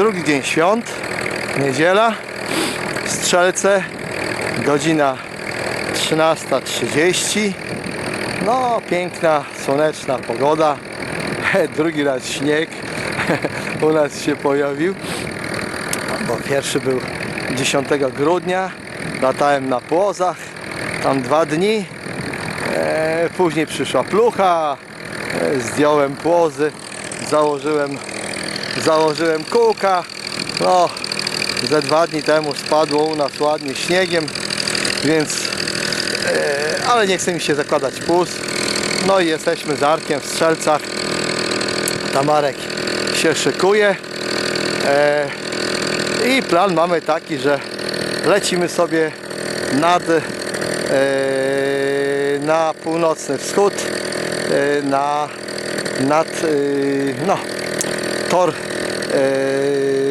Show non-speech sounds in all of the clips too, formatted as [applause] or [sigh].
drugi dzień świąt, niedziela, Strzelce, godzina 13.30. No, piękna, słoneczna pogoda. [laughs] Drugi raz śnieg [laughs] u nas się pojawił, bo pierwszy był 10 grudnia. Latałem na płozach, tam dwa dni. E, później przyszła plucha, e, zdjąłem płozy, założyłem, założyłem kółka. No, ze dwa dni temu spadło u nas ładnie śniegiem, więc e, ale nie chce mi się zakładać płóz. No i jesteśmy z Arkiem w Strzelcach. Tamarek się szykuje. E, I plan mamy taki, że lecimy sobie nad e, na północny wschód e, na nad e, no tor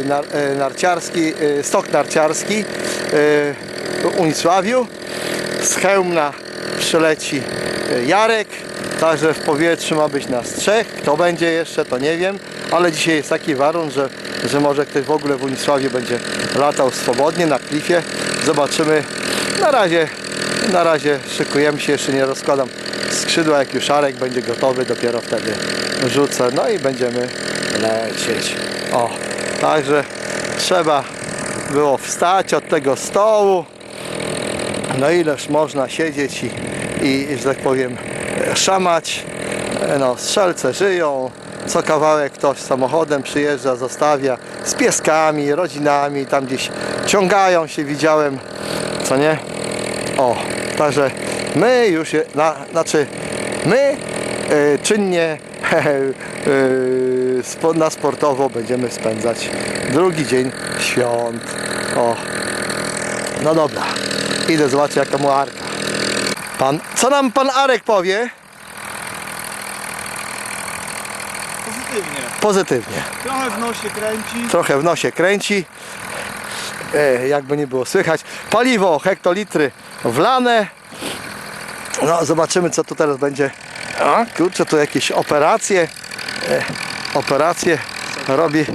nar, e, narciarski, e, stok narciarski e, w Unicławiu. Z Chełmna przyleci e, Jarek, także w powietrzu ma być nas trzech. Kto będzie jeszcze, to nie wiem, ale dzisiaj jest taki warun, że, że może ktoś w ogóle w Unicławiu będzie latał swobodnie na klifie. Zobaczymy. Na razie, na razie szykujemy się, jeszcze nie rozkładam skrzydła, jak już Arek będzie gotowy, dopiero wtedy rzucę, no i będziemy lecieć. O, także trzeba było wstać od tego stołu, no ileż można siedzieć i, i że tak powiem szamać. No, strzelce żyją, co kawałek ktoś samochodem przyjeżdża, zostawia z pieskami, rodzinami, tam gdzieś ciągają się, widziałem, co nie? O, także my już, na, znaczy my e, czynnie e, [laughs] spo, na sportowo będziemy spędzać drugi dzień świąt. O, no dobra, idę zobaczyć jaka mu Arka. Pan, co nam pan Arek powie? Pozytywnie. Pozytywnie. Trochę w nosie kręci. Trochę w nosie kręci. E, jakby nie było słychać. Paliwo, hektolitry wlane. No, zobaczymy co tu teraz będzie. A, kurczę, tu jakieś operacje. E, operacje robi.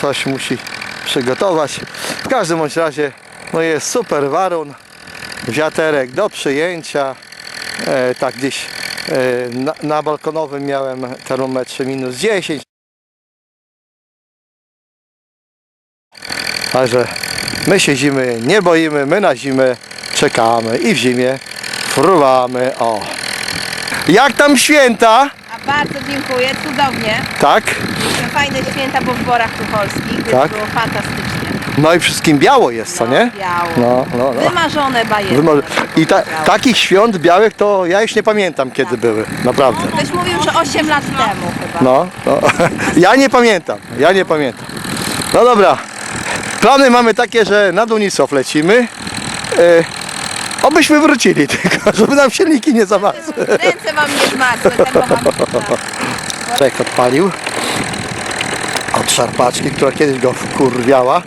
Coś musi przygotować. W każdym bądź razie, no jest super warun. Wiaterek do przyjęcia. E, tak gdzieś e, na, na balkonowym miałem termometrze minus 10. Także my się zimy nie boimy, my na zimę czekamy i w zimie fruwamy. O. Jak tam święta? Bardzo dziękuję, cudownie. Tak? Fajne święta po wyborach tucholskich, więc Tak. było fantastycznie. No i wszystkim biało jest, co nie? Biało. No, no, no. Wymarzone. Wymo- I ta, takich świąt białych to ja już nie pamiętam kiedy były, naprawdę. Ktoś mówił, że 8 lat temu chyba. No, no. [laughs] ja nie pamiętam, ja nie pamiętam. No dobra, plany mamy takie, że na Dunisław lecimy. E, obyśmy wrócili tylko, [laughs] żeby nam silniki nie zamarzły. Ręce wam nie zmarzły, tego wam nie zmarzły. Czek odpalił od szarpaczki, która kiedyś go wkurwiała,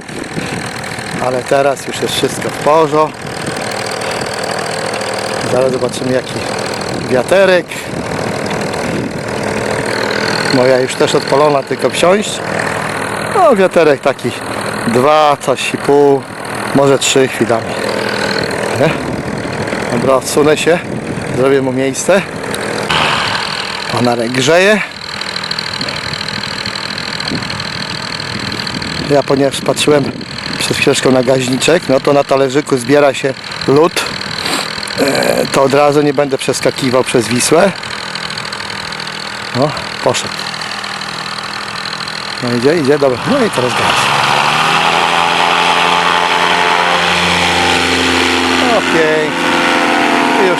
ale teraz już jest wszystko w porządku. Zaraz zobaczymy jaki wiaterek. Moja już też odpalona, tylko wsiąść. No wiaterek taki dwa, coś i pół, może trzy chwilami. Nie? Dobra, odsunę się, zrobię mu miejsce. Onarek grzeje. Ja ponieważ patrzyłem przed chwileczką na gaźniczek, no to na talerzyku zbiera się lód. E, to od razu nie będę przeskakiwał przez Wisłę. No, poszedł. No idzie, idzie, dobra. No i teraz gaz. O, pięknie.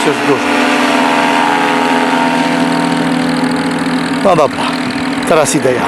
Jest dużo. No dobra, teraz idę ja.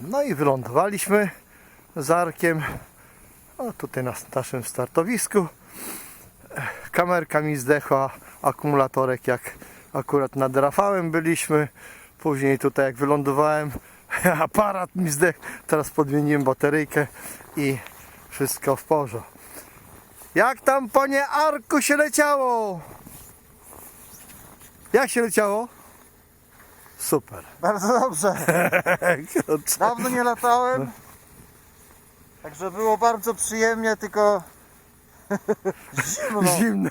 No i wylądowaliśmy z Arkiem. O, tutaj na naszym startowisku. Kamerka mi zdechła, akumulatorek jak akurat nad Rafałem byliśmy. Później tutaj jak wylądowałem, [laughs] aparat mi zdechł. Teraz podmieniłem bateryjkę i wszystko w porządku. Jak tam panie Arku się leciało? Jak się leciało? Super. [laughs] Bardzo dobrze. Kurczę. Dawno nie latałem. Także było bardzo przyjemnie, tylko [laughs] zimno. Zimno.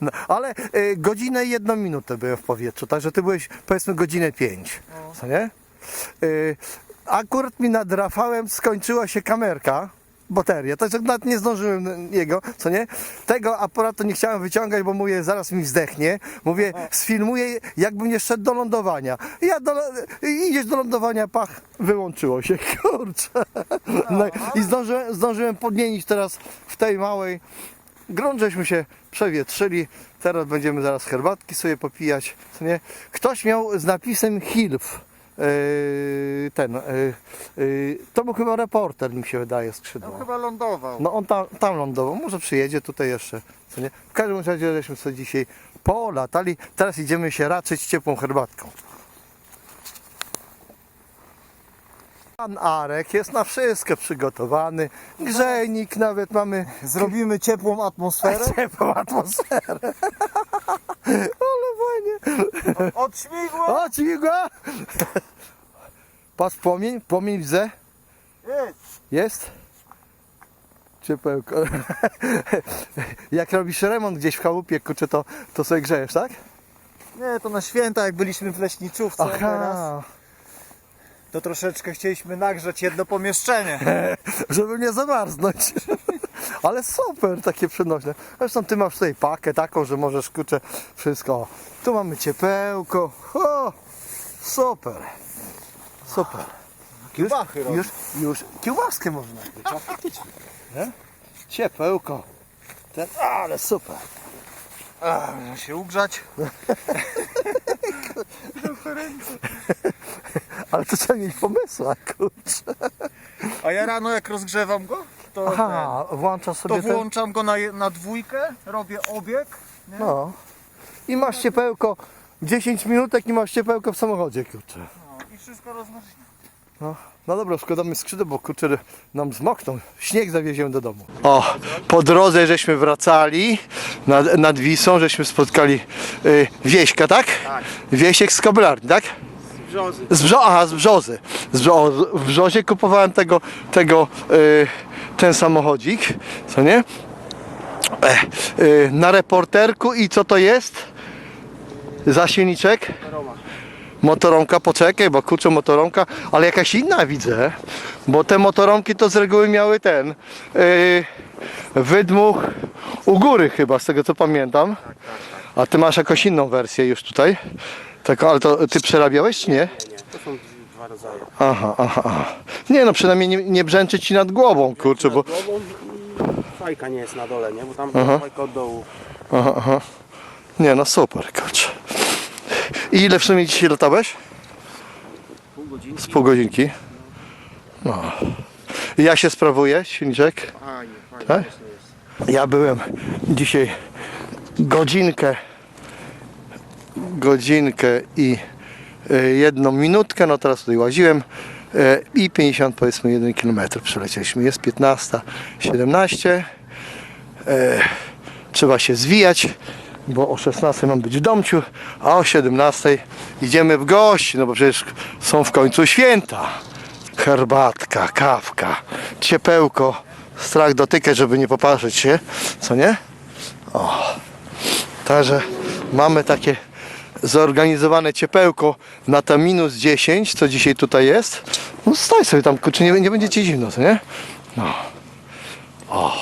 No, ale y, godzinę i jedną minutę byłem w powietrzu, także ty byłeś powiedzmy godzinę pięć. Co nie? Y, akurat mi nad Rafałem skończyła się kamerka. Bateria, także nawet nie zdążyłem jego, co nie? Tego aparatu nie chciałem wyciągać, bo mówię, zaraz mi zdechnie. Mówię, sfilmuję, jakbym nie szedł do lądowania. Ja do, idziesz do lądowania, pach, wyłączyło się, [laughs] kurczę. No, I zdążyłem, zdążyłem podmienić teraz w tej małej grunt żeśmy się przewietrzyli. Teraz będziemy zaraz herbatki sobie popijać. Co nie? Ktoś miał z napisem Hilf. Yy, ten. Yy, yy, to był chyba reporter, mi się wydaje, No skrzydło. chyba lądował. No on tam, tam lądował, może przyjedzie tutaj jeszcze. Co nie? W każdym razie żeśmy sobie dzisiaj polatali. Teraz idziemy się raczyć ciepłą herbatką. Pan Arek jest na wszystko przygotowany. Grzejnik nawet mamy Zrobimy ciepłą atmosferę. [laughs] ciepłą atmosferę. [laughs] Ale fajnie. Od śmigła O, ćwigła! Patrz, płomień, płomień widzę. jest. Jest? Ciepełko. [laughs] Jak robisz remont gdzieś w chałupie, kurczę, to, to sobie grzejesz, tak? Nie, to na święta jak byliśmy w leśniczówce teraz, to troszeczkę chcieliśmy nagrzać jedno pomieszczenie. [laughs] żeby nie zamarznąć. [laughs] Ale super, takie przenośne. Zresztą ty masz tutaj pakę taką, że możesz, kurczę, wszystko. Tu mamy ciepełko. O, super. Super. Już, Kiełbachy już, już kiełbaskę można. Trzeba faktycznie. Nie? Ciepełko. Ten, ale super. A, można się ugrzać. [laughs] Ale to trzeba mieć pomysła, kurczę. A ja rano jak rozgrzewam go, to, Aha, włączasz ten, sobie to włączam go na, je- na dwójkę, robię obieg. Nie? ten... No. I masz ciepełko, 10 minutek i masz ciepełko w samochodzie, kurczę. No, I wszystko rozmarznie. No, no dobra, szkoda skrzydło, bo kurczę nam zmokną. Śnieg zawieziemy do domu. O, po drodze żeśmy wracali nad, nad Wisą, żeśmy spotkali y, Wieśka, tak? Tak. Wiesiek z Koblarni, tak? Brzozy. Z Brzo, aha, z Brzozy. Z Brzo, w Brzozie kupowałem tego, tego y, ten samochodzik, co nie? E, y, na reporterku i co to jest? Zasienniczek? Motoromka, poczekaj, bo kurczę motoromka, ale jakaś inna widzę, bo te motoromki to z reguły miały ten yy, wydmuch u góry chyba, z tego co pamiętam. A ty masz jakąś inną wersję już tutaj? Taką, ale to ty przerabiałeś czy nie? To są dwa rodzaje. Aha, aha, aha. Nie no, przynajmniej nie, nie brzęczy ci nad głową, kurczę, bo... Głową i fajka nie jest na dole, nie? Bo tam Aha. fajka od dołu. Aha, aha. Nie no, super, kurczę. I ile w sumie dzisiaj latałeś? Pół godziny. Z pół godzinki. No. I Jak się sprawuje, silniczek? Fajnie, fajnie. Tak? jest. Ja byłem dzisiaj godzinkę, godzinkę i e, jedną minutkę, no teraz tutaj łaziłem e, i 50 powiedzmy 1 km przelecieliśmy. Jest 15, 17. E, trzeba się zwijać, bo o 16 mam być w domciu, a o 17 idziemy w gości, no bo przecież są w końcu święta. Herbatka, kawka, ciepełko, strach dotykać, żeby nie poparzyć się, co nie? O, także mamy takie zorganizowane ciepełko na ta minus 10, co dzisiaj tutaj jest. No staj sobie tam, kurczę, nie, nie będzie ci zimno, co nie? No. O.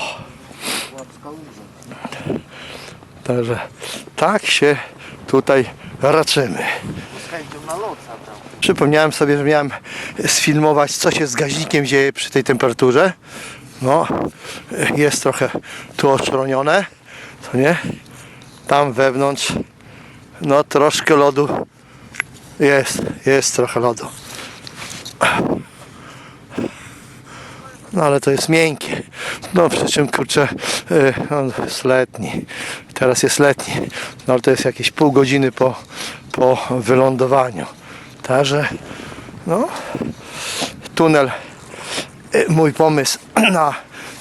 Także tak się tutaj raczymy. Przypomniałem sobie, że miałem sfilmować, co się z gaźnikiem dzieje przy tej temperaturze. No, jest trochę tu oczronione, co nie? Tam wewnątrz, no troszkę lodu jest, jest trochę lodu. No ale to jest miękkie. No przy czym kurczę, yy, on jest letni. Teraz jest letni. No ale to jest jakieś pół godziny po, po wylądowaniu. Także no tunel yy, mój pomysł [clears throat] na,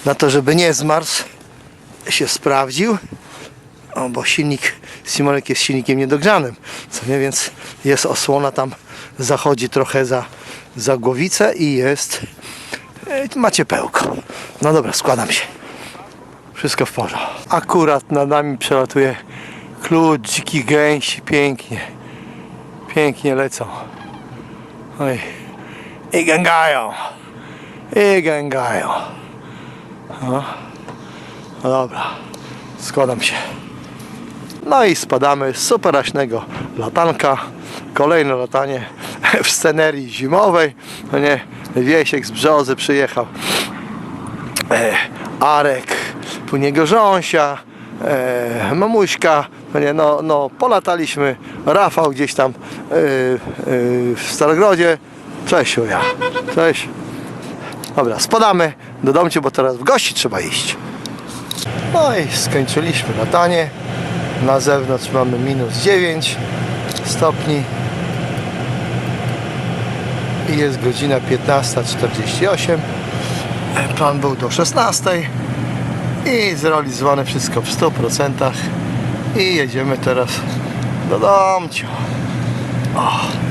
na to, żeby nie zmarzł się sprawdził. O, bo silnik Simolek jest silnikiem niedogrzanym. Co nie, więc jest osłona tam zachodzi trochę za, za głowicę i jest e, macie pełko. No dobra, składam się. Wszystko w porządku. Akurat nad nami przelatuje klucz dzikich gęsi. Pięknie. Pięknie lecą. Oj. I gęgają. I gęgają. No. no dobra. Składam się. No i spadamy z superaśnego latanka. Kolejne latanie [laughs] w scenerii zimowej. No nie, Wiesiek z Brzozy przyjechał. E, Arek, u niego Rząsia, e, mamuśka. No nie, no, no polataliśmy. Rafał gdzieś tam e, e, w Starogrodzie. Cześć ja. Cześć. Dobra, spadamy do domciu, bo teraz w gości trzeba iść. No i skończyliśmy latanie. Na zewnątrz mamy minus 9 stopni. I jest godzina 15.48. Plan był do 16. I zrealizowane wszystko w 100%. I jedziemy teraz do domciu. O.